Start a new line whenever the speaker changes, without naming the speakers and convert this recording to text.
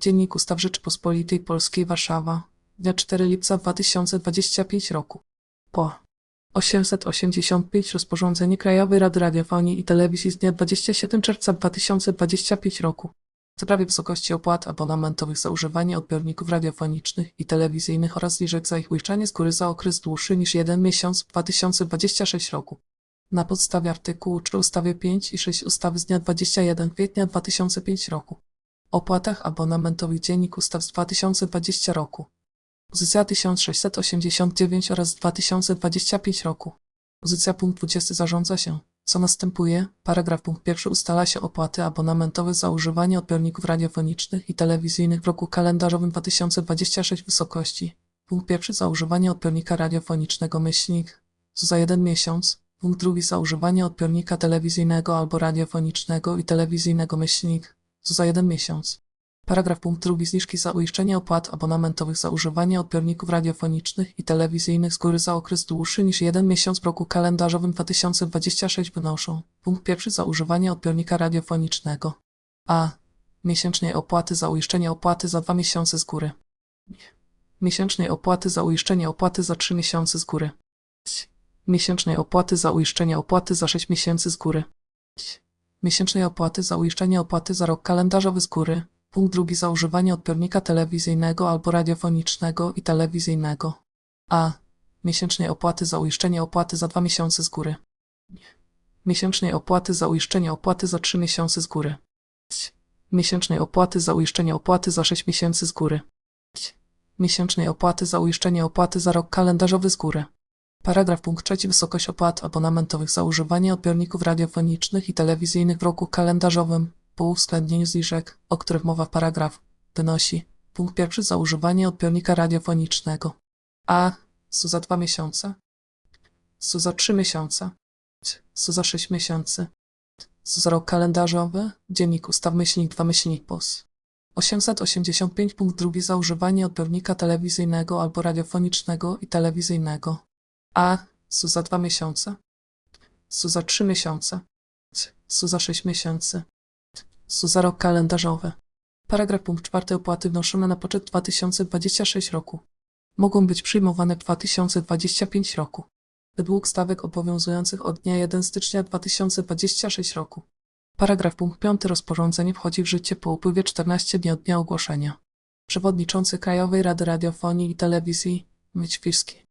Dziennik Ustaw Rzeczypospolitej Polskiej Warszawa, dnia 4 lipca 2025 roku. Po 885 rozporządzenie Krajowej Rady Radiofonii i Telewizji z dnia 27 czerwca 2025 roku w sprawie wysokości opłat abonamentowych za używanie odbiorników radiofonicznych i telewizyjnych oraz zniżek za ich uiszczanie z góry za okres dłuższy niż jeden miesiąc w 2026 roku. Na podstawie artykułu 3 ustawy 5 i 6 ustawy z dnia 21 kwietnia 2005 roku. Opłatach abonamentowych Dziennik Ustaw z 2020 roku. Pozycja 1689 oraz 2025 roku. Pozycja punkt 20 zarządza się. Co następuje? Paragraf punkt pierwszy ustala się opłaty abonamentowe za używanie odbiorników radiofonicznych i telewizyjnych w roku kalendarzowym 2026 w wysokości. Punkt pierwszy za używanie odbiornika radiofonicznego myślnik. Za jeden miesiąc. Punkt drugi za używanie odbiornika telewizyjnego albo radiofonicznego i telewizyjnego myślnik. Co za jeden miesiąc. Paragraf punkt drugi zniżki za uiszczenie opłat abonamentowych za używanie odbiorników radiofonicznych i telewizyjnych z góry za okres dłuższy niż jeden miesiąc w roku kalendarzowym 2026 wynoszą. Punkt pierwszy za używanie odbiornika radiofonicznego. A. Miesięcznej opłaty za uiszczenie opłaty za dwa miesiące z góry. Miesięcznej opłaty za uiszczenie opłaty za trzy miesiące z góry. Miesięcznej opłaty za uiszczenie opłaty za sześć miesięcy z góry. Miesięcznej opłaty za uiszczenie opłaty za rok kalendarzowy z góry. Punkt drugi za używanie odbiornika telewizyjnego albo radiofonicznego i telewizyjnego. A. Miesięcznej opłaty za uiszczenie opłaty za dwa miesiące z góry. Miesięcznej opłaty za uiszczenie opłaty za trzy miesiące z góry. Miesięcznej opłaty za uiszczenie opłaty za sześć miesięcy z góry. Miesięcznej opłaty za uiszczenie opłaty za rok kalendarzowy z góry. Paragraf punkt trzeci wysokość opłat abonamentowych za używanie odbiorników radiofonicznych i telewizyjnych w roku kalendarzowym po uwzględnieniu zniżek, o których mowa w paragraf, wynosi punkt pierwszy za używanie odbiornika radiofonicznego. A. Za dwa miesiące. Co za trzy miesiące. Co za sześć miesięcy. Co za rok kalendarzowy. Dziennik ustaw myślnik 2 myślnik POS. 885 punkt drugi za używanie odbiornika telewizyjnego albo radiofonicznego i telewizyjnego. A. Co za dwa miesiące. Co za trzy miesiące. Co za sześć miesięcy. Co za rok kalendarzowy. Paragraf punkt czwarty opłaty wnoszone na poczet 2026 roku. Mogą być przyjmowane w 2025 roku. Według stawek obowiązujących od dnia 1 stycznia 2026 roku. Paragraf punkt 5 rozporządzenie wchodzi w życie po upływie 14 dni od dnia ogłoszenia. Przewodniczący Krajowej Rady Radiofonii i Telewizji Myć Fiszki.